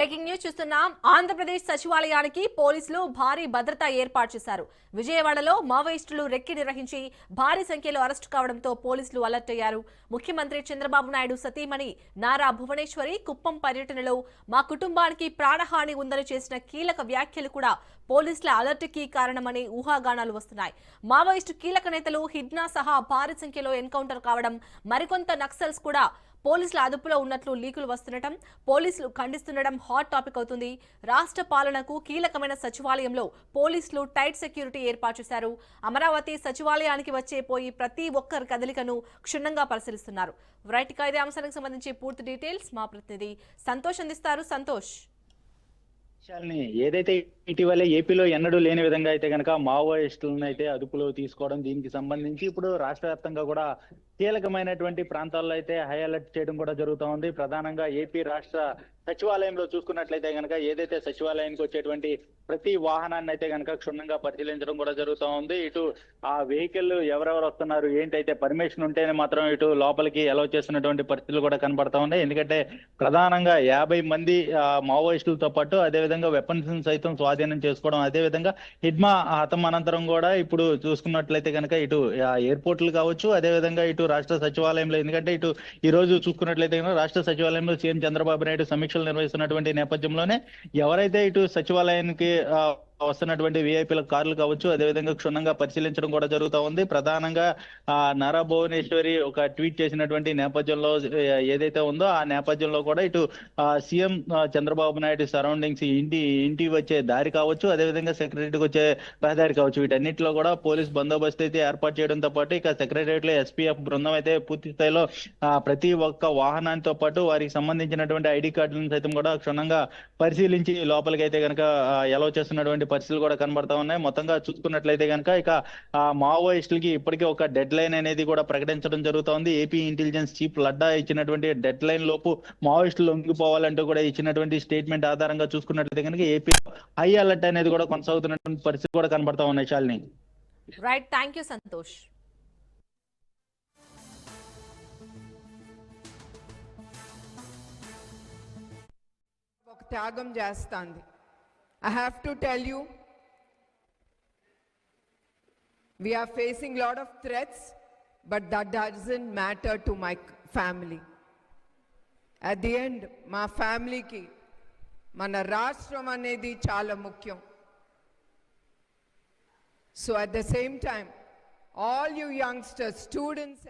Breaking news చూస్తున్నాం. ఆంధ్రప్రదేశ్ సచివాలయానికి పోలీసులు భారీ భద్రత ఏర్పాటు చేశారు. విజయవాడలో మావోయిస్టులు రెక్కి నిర్వహించి భారీ సంఖ్యలో అరెస్టు కావడంతో పోలీసులు అలర్ట్ అయ్యారు. ముఖ్యమంత్రి చంద్రబాబు నాయుడు సతీమణి నారా భువనేశ్వరి కుప్పం పర్యటనలో మా కుటుంబానికి ప్రాణహాని ఉందని చేసిన కీలక వ్యాఖ్యలు కూడా పోలీసుల అలర్ట్కి కారణమని ఊహాగానాలు వస్తున్నాయి. మావోయిస్టు కీలక నేతలు హిడ్నా సహా భారీ సంఖ్యలో ఎన్కౌంటర్ కావడం మరికొంత నక్సల్స్ కూడా పోలీసుల అదుపులో ఉన్నట్లు లీకులు వస్తుండటం పోలీసులు ఖండిస్తుండడం హాట్ టాపిక్ అవుతుంది. రాష్ట్ర పాలనకు కీలకమైన సచివాలయంలో పోలీసులు టైట్ సెక్యూరిటీ ఏర్పాటు చేశారు. అమరావతి సచివాలయానికి వచ్చే పోయి ప్రతి ఒక్కరి కదలికను క్షుణ్ణంగా పరిశీలిస్తున్నారు. రైట్ ఇక ఇదే అంశానికి సంబంధించి పూర్తి డీటెయిల్స్ మా ప్రతినిధి సంతోష్ అందిస్తారు. సంతోష్. విషయాల్ని ఏదైతే ఇటీవలే ఏపీలో ఎన్నడూ లేని విధంగా అయితే కనుక మావోయిస్టులను అయితే అదుపులో తీసుకోవడం దీనికి సంబంధించి ఇప్పుడు రాష్ట్ర వ్యాప్తంగా కూడా కీలకమైనటువంటి ప్రాంతాల్లో అయితే హై అలర్ట్ చేయడం కూడా జరుగుతూ ఉంది. ప్రధానంగా ఏపీ రాష్ట్ర సచివాలయంలో చూసుకున్నట్లయితే కనుక ఏదైతే సచివాలయానికి వచ్చేటువంటి ప్రతి వాహనాన్ని అయితే కనుక క్షుణ్ణంగా పరిశీలించడం కూడా జరుగుతూ ఉంది. ఇటు ఆ వెహికల్ ఎవరెవరు వస్తున్నారు ఏంటైతే పర్మిషన్ ఉంటేనే మాత్రం ఇటు లోపలికి అలౌ చేస్తున్నటువంటి పరిస్థితులు కూడా కనబడతా ఉన్నాయి. ఎందుకంటే ప్రధానంగా యాభై మంది ఆ, మావోయిస్టులతో పాటు అదేవిధంగా వెపన్స్ సైతం స్వాధీనం చేసుకోవడం అదేవిధంగా హిడ్మా హతం అనంతరం కూడా ఇప్పుడు చూసుకున్నట్లయితే కనుక ఇటు ఎయిర్పోర్ట్లు కావచ్చు అదేవిధంగా ఇటు రాష్ట్ర సచివాలయంలో ఎందుకంటే ఇటు ఈ రోజు చూసుకున్నట్లయితే రాష్ట్ర సచివాలయంలో సీఎం చంద్రబాబు నాయుడు సమీక్షలు నిర్వహిస్తున్నటువంటి నేపథ్యంలోనే ఎవరైతే ఇటు సచివాలయానికి ఆ, వస్తున్నటువంటి విఐపీల కార్లు కావచ్చు అదేవిధంగా క్షుణ్ణంగా పరిశీలించడం కూడా జరుగుతూ ఉంది. ప్రధానంగా ఆ నారా భువనేశ్వరి ఒక ట్వీట్ చేసినటువంటి నేపథ్యంలో ఏదైతే ఉందో ఆ నేపథ్యంలో కూడా ఇటు సీఎం చంద్రబాబు నాయుడు సరౌండింగ్స్ ఇంటి ఇంటి వచ్చే దారి కావచ్చు అదేవిధంగా సెక్రటరీకి వచ్చే రహదారి కావచ్చు. వీటన్నిటిలో కూడా పోలీస్ బందోబస్తు అయితే ఏర్పాటు చేయడంతో పాటు ఇక సెక్రటరియట్లో ఎస్పీఎఫ్ బృందం అయితే పూర్తి స్థాయిలో ప్రతి ఒక్క వాహనానితో పాటు వారికి సంబంధించినటువంటి ఐడి కార్డులను సైతం కూడా క్షుణ్ణంగా పరిశీలించి లోపలికి అయితే కనుక ఎలా చేస్తున్నటువంటి పరిస్థితులు కూడా కనబడతా ఉన్నాయి. మొత్తంగా చూసుకున్నట్లయితే కనుక ఇక ఆ మావోయిస్టులకి ఇప్పటికే ఒక డెడ్ లైన్ అనేది కూడా ప్రకటించడం జరుగుతోంది. ఏపీ ఇంటెలిజెన్స్ చీఫ్ లడ్డా ఇచ్చినటువంటి డెడ్ లైన్ లోపు మావోయిస్టులు లొంగిపోవాలంటూ కూడా ఇచ్చినటువంటి స్టేట్మెంట్ ఆధారంగా చూసుకున్నట్లయితే కనుక ఏపీ హై అలర్ట్ అనేది కూడా కొనసాగుతున్నటువంటి పరిస్థితి కూడా కనబడతా ఉన్నాయి Shalini right thank you Santosh త్యాగం చేస్తాంది. I have to tell you we're facing lot of threats but that doesn't matter to my family at the end మా ఫ్యామిలీకి మన రాష్ట్రం అనేది చాలా ముఖ్యం so at the same time all you youngsters students